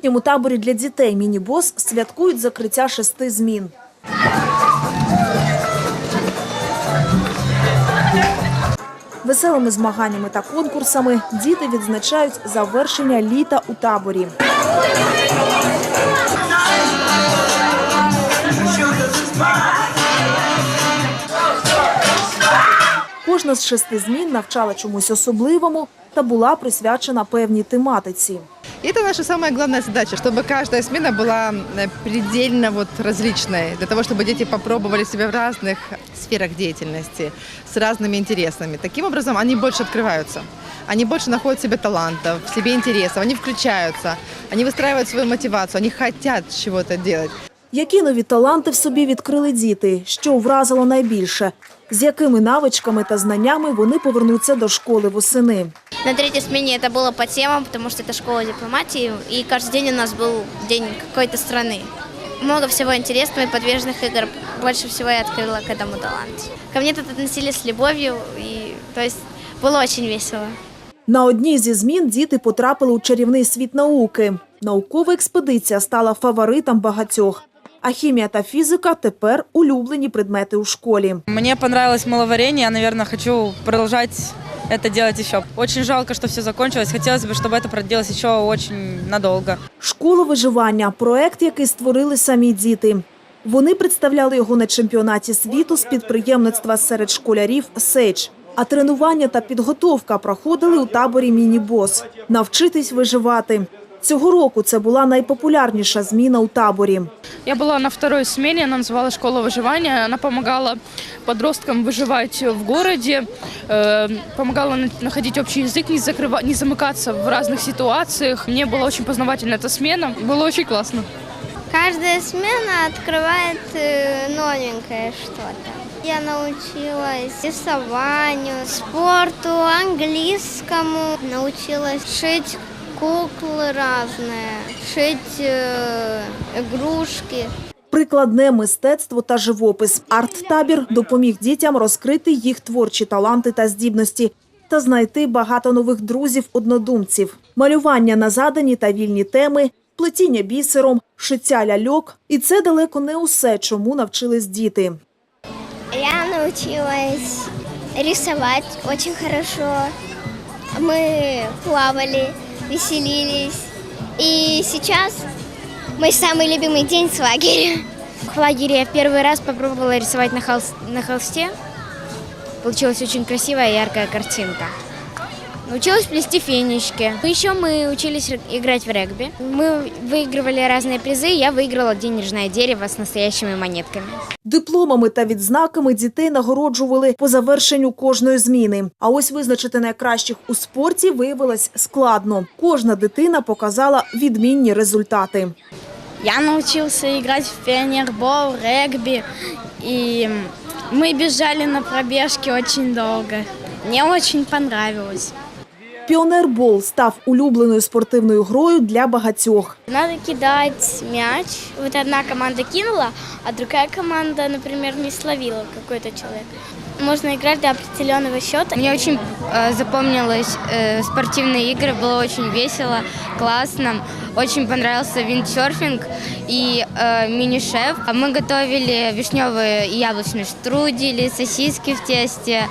літньому таборі для дітей міні-бос святкують закриття шести змін. Веселими змаганнями та конкурсами діти відзначають завершення літа у таборі. Кожна з шести змін навчала чомусь особливому та була присвячена певній тематиці. И это наша самая главная задача, чтобы каждая смена была э, предельно вот различной, для того, чтобы дети попробовали себя в разных сферах деятельности, с разными интересами. Таким образом, они больше открываются. Они больше находят в себе талантов, в себе интересов, они включаются, они выстраивают свою мотивацию, они хотят чего-то делать. Які нові таланти в собі відкрили діти? Що вразило найбільше? З якими навичками та знаннями вони повернуться до школи восени? На третьей смене это было по темам, потому что это школа дипломатии, и каждый день у нас был день какой-то страны. Много всего интересного и подвижных игр. Больше всего я открыла к этому таланту. Ко мне тут относились с любовью, и то есть было очень весело. На одній зі змін діти потрапили у чарівний світ науки. Наукова експедиція стала фаворитом багатьох. А хімія та фізика тепер улюблені предмети у школі. Мне понравилось маловарение, я, наверное, хочу продолжать это делать еще. Очень жалко, что все закончилось. Хотелось бы, чтобы это продлилось еще очень надолго. Школа виживання проект, який створили самі діти. Вони представляли його на чемпіонаті світу з підприємництва серед школярів «Сейдж». А тренування та підготовка проходили у таборі «Міні-бос». Навчитись виживати. Цього року це була найпопулярніша зміна у таборі. Я была на второй смене, она называлась «Школа выживания». Она помогала подросткам выживать в городе, э, помогала на- находить общий язык, не, закрыва- не замыкаться в разных ситуациях. Мне была очень познавательна эта смена, было очень классно. Каждая смена открывает э, новенькое что-то. Я научилась рисованию, спорту, английскому. Научилась шить куклы разные, шить э, игрушки. Прикладне мистецтво та живопис. Арт-табір допоміг дітям розкрити їх творчі таланти та здібності та знайти багато нових друзів-однодумців. Малювання на задані та вільні теми, плетіння бісером, шиття ляльок. І це далеко не усе, чому навчились діти. Я научилась рисовать очень хорошо. Мы плавали, веселились. И сейчас мой самый любимый день с лагеря. В лагере я в первый раз попробовала рисовать на, холс- на холсте. Получилась очень красивая яркая картинка. Научилась плести фенечки. Еще мы учились р- играть в регби. Мы выигрывали разные призы. Я выиграла денежное дерево с настоящими монетками. Дипломами та відзнаками дітей нагороджували по завершенню кожної зміни. А ось визначити найкращих у спорті виявилось складно. Кожна дитина показала відмінні результати. Я научился играть в пионербол, регби. И мы бежали на пробежке очень долго. Мне очень понравилось. Піонербол став улюбленою спортивною грою для багатьох. Надо кидать мяч. Вот одна команда кинула, а другая команда, например, не словила какой-то человек. Можно играть до определенного счета. Мне очень э, запомнилось э, спортивные игры, было очень весело, классно. Очень понравился виндсерфинг и э, мини-шеф. А Мы готовили вишневые и яблочные штрудели, сосиски в тесте,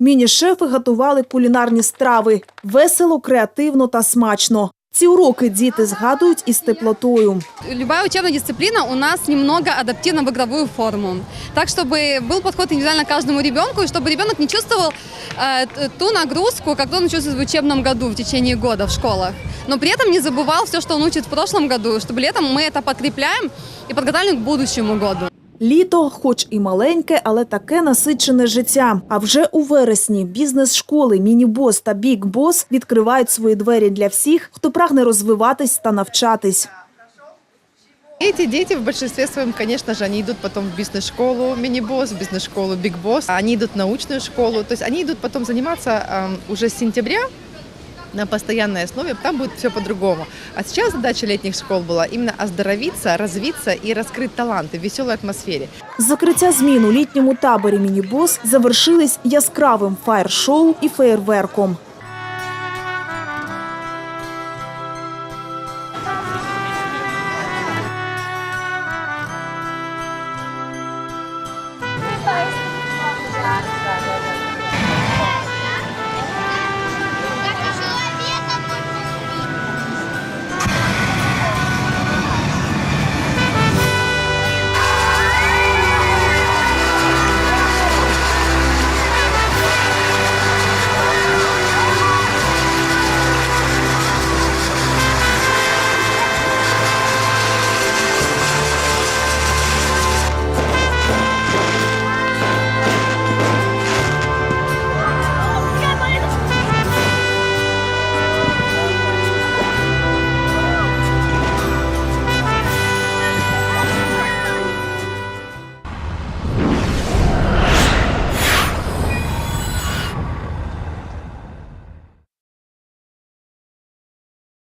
Міні-шефи готували кулінарні страви весело, креативно та смачно. Ці уроки діти згадують із теплотою. Любая учебная дисциплина у нас немного адаптирована в игровую форму. Так, чтобы был подход индивидуально к каждому ребенку, и чтобы ребенок не чувствовал э, т- ту нагрузку, как он чувствует в учебном году в течение года в школах. Но при этом не забывал все, что он учит в прошлом году, чтобы летом мы это подкрепляем и подготавливаем к будущему году. Літо, хоч і маленьке, але таке насичене життя. А вже у вересні бізнес-школи Міні-бос та Біг-бос відкривають свої двері для всіх, хто прагне розвиватись та навчатись. Эти дети в большинстве своем, конечно же, они идут потом в бизнес-школу мини-босс, в бизнес-школу биг-босс, они идут в научную школу, то есть они идут потом заниматься эм, уже с сентября на постоянной основе, там будет все по-другому. А сейчас задача летних школ была именно оздоровиться, развиться и раскрыть таланты в веселой атмосфере. Закриття змін у літньому таборі Міні-бос завершились яскравим фаєр-шоу і феєрверком.